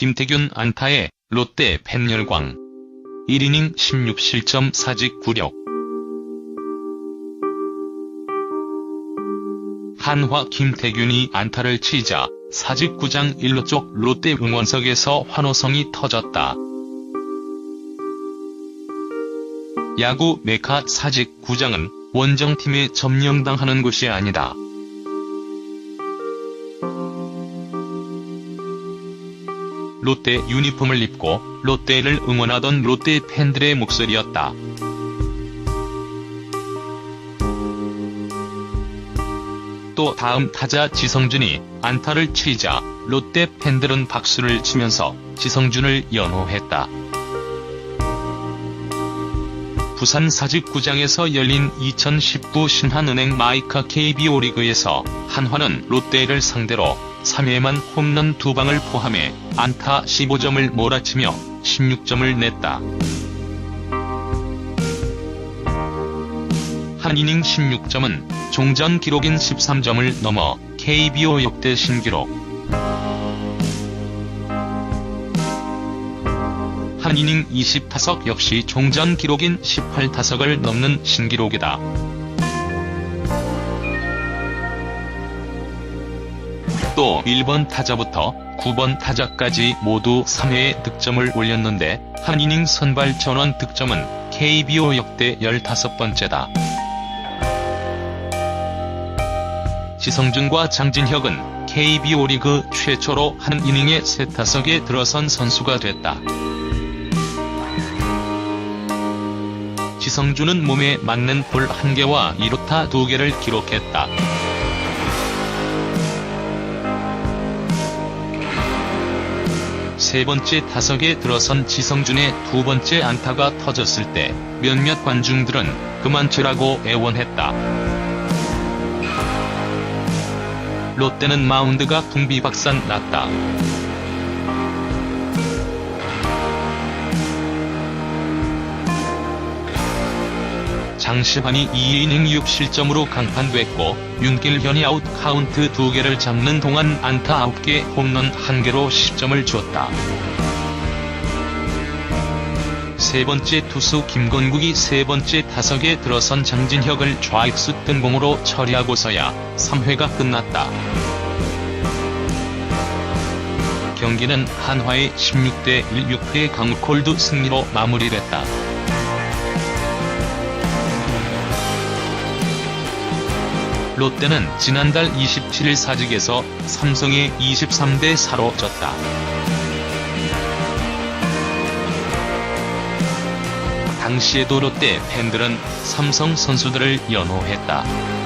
김태균 안타에 롯데 팬열광 1이닝 16실점 사직 구력 한화 김태균이 안타를 치자 사직구장 일로 쪽 롯데 응원석에서 환호성이 터졌다. 야구 메카 사직구장은 원정팀에 점령당하는 곳이 아니다. 롯데 유니폼을 입고 롯데를 응원하던 롯데 팬들의 목소리였다. 또 다음 타자 지성준이 안타를 치자 롯데 팬들은 박수를 치면서 지성준을 연호했다. 부산 사직구장에서 열린 2019 신한은행 마이카 KBO 리그에서 한화는 롯데를 상대로 3회만 홈런 2방을 포함해 안타 15점을 몰아치며 16점을 냈다. 한 이닝 16점은 종전 기록인 13점을 넘어 KBO 역대 신기록. 한 이닝 20타석 역시 종전 기록인 18타석을 넘는 신기록이다. 또 1번 타자부터 9번 타자까지 모두 3회에 득점을 올렸는데 한 이닝 선발 전원 득점은 KBO 역대 15번째다. 지성준과 장진혁은 KBO 리그 최초로 한 이닝에 세 타석에 들어선 선수가 됐다. 지성준은 몸에 맞는 볼 1개와 1루타 2개를 기록했다. 세 번째 타석에 들어선 지성준의 두 번째 안타가 터졌을 때 몇몇 관중들은 그만 치라고 애원했다. 롯데는 마운드가 풍비박산 났다. 장시환이 2이닝 6실점으로 강판됐고 윤길현이 아웃 카운트 2개를 잡는 동안 안타 9개 홈런 1개로 10점을 주었다. 세 번째 투수 김건국이 세 번째 타석에 들어선 장진혁을 좌익수 뜬공으로 처리하고서야 3회가 끝났다. 경기는 한화의 16대 1 6회 강콜드 승리로 마무리됐다. 롯데는 지난달 27일 사직에서 삼성에 23대 4로 졌다. 당시에도 롯데 팬들은 삼성 선수들을 연호했다.